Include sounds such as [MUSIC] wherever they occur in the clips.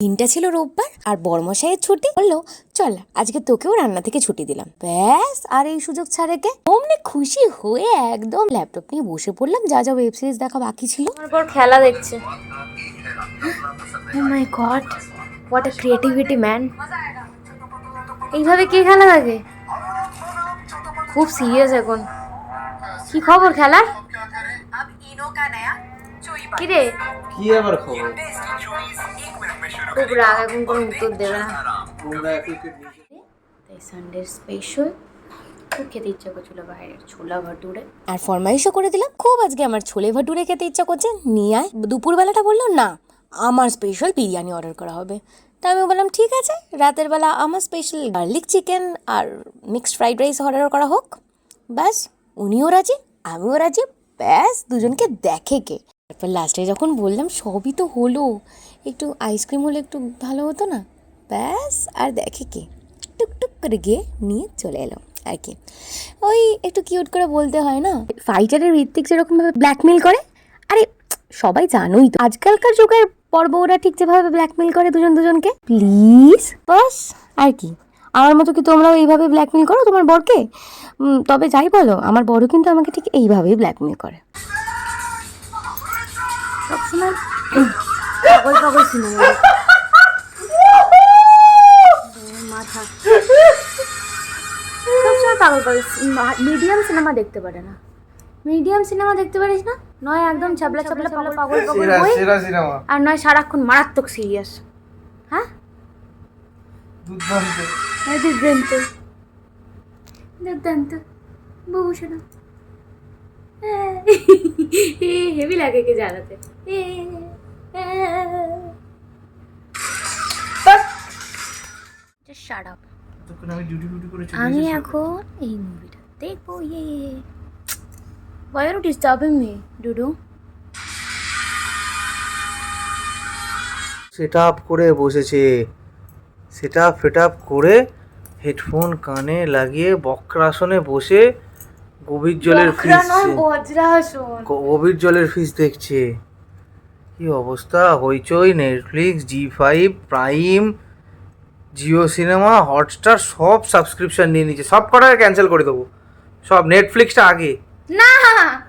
দিনটা ছিল রোববার আর বর্মশাইয়ের ছুটি। বলল চল আজকে তোকেও রান্না থেকে ছুটি দিলাম। ব্যাস আর এই সুযোগ ছাড়ে কে? অমনি খুশি হয়ে একদম ল্যাপটপ নিয়ে বসে পড়লাম। যা যা ওয়েব সিরিজ দেখা বাকি ছিল। তারপর খেলা দেখছে। ও my god what a creativity man এইভাবে কে খেলা থাকে খুব সিরিয়াস এখন। কি খবর খেলার? কি রে? কি আবার খবর? খুব রাগ এখন কোনো উত্তর দেবে না। তাই সানডে স্পেশাল খুব খেতে ইচ্ছা করছিল বাইরের ছোলা ভাটুরে। আর ফরমাইশও করে দিলাম খুব আজকে আমার ছোলে ভাটুরে খেতে ইচ্ছা করছে। নিয়ে আয়। দুপুরবেলাটা বলল না আমার স্পেশাল বিরিয়ানি অর্ডার করা হবে। তা আমি বললাম ঠিক আছে রাতের বেলা আমার স্পেশাল গার্লিক চিকেন আর মিক্সড ফ্রাইড রাইস অর্ডার করা হোক। ব্যাস উনিও রাজি আমিও রাজি ব্যাস দুজনকে দেখে কে। তারপর লাস্টে যখন বললাম, সবই তো হলো, একটু আইসক্রিম হলে একটু ভালো হতো না? ব্যাস, আর দেখে কে? টুকটুক করে গিয়ে নিয়ে চলে এলো আর কি। ওই একটু কিউট করে বলতে হয় না? ফাইটারের ঋত্বিক যেরকমভাবে ব্ল্যাকমেল করে, আরে, সবাই জানোই তো, আজকালকার যুগের পর্ব ওরা ঠিক যেভাবে ব্ল্যাকমেল করে দুজন দুজনকে। প্লিজ বাস আর কি। আমার মতো কি তোমরাও এইভাবে ব্ল্যাকমেল করো তোমার বরকে? তবে যাই বলো, আমার বড় কিন্তু আমাকে ঠিক এইভাবেই ব্ল্যাকমেল করে। সবসময় পাগল পাগল সিনেমা মাথা। সবসময় পাগল পাগল মিডিয়াম সিনেমা দেখতে পারে না। মিডিয়াম সিনেমা দেখতে পারিস না? নয় একদম ছাবলা ছাবলা পাগল পাগল আর নয় সারাক্ষণ মারাত্মক সিরিয়াস হ্যাঁ? দুর্দান্ত। দুর্দান্ত। দুর্দান্ত। বাবু শোনা হেভি লাগে কে জ্বালাতে। আপ আমি। এখন এই মুভিটা দেখব ইয়ে Why are you disturbing me, Dudu? Set up করে বসেছে। সেট আপ ফেট আপ করে হেডফোন কানে লাগিয়ে বক্রাসনে বসে গভীর জলের ফিস গভীর জলের ফিস দেখছে। কি অবস্থা? Hoichoi Netflix Zee five Prime Jio cinema Hotstar সব সাবস্ক্রিপশন নিয়ে নিচ্ছে। সব কটা ক্যান্সেল করে দেবো? সব নেটফ্লিক্সটা আগে। না!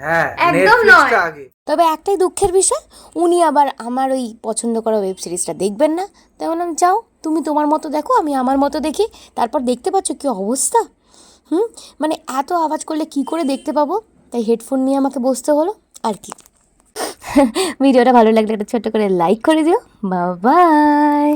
হ্যাঁ একদম নয়। আগে। তবে একটাই দুঃখের বিষয় উনি আবার আমার ওই পছন্দ করা ওয়েব সিরিজটা দেখবেন না। তাই বললাম যাও তুমি তোমার মতো দেখো আমি আমার মতো দেখি। তারপর দেখতে পাচ্ছ কি অবস্থা? হুম? মানে এত আওয়াজ করলে কি করে দেখতে পাবো? তাই হেডফোন নিয়ে আমাকে বসতে হলো, আর কি। [LAUGHS] ভিডিওটা ভালো লাগলে একটা ছোট্ট করে লাইক করে দিও। বাবাই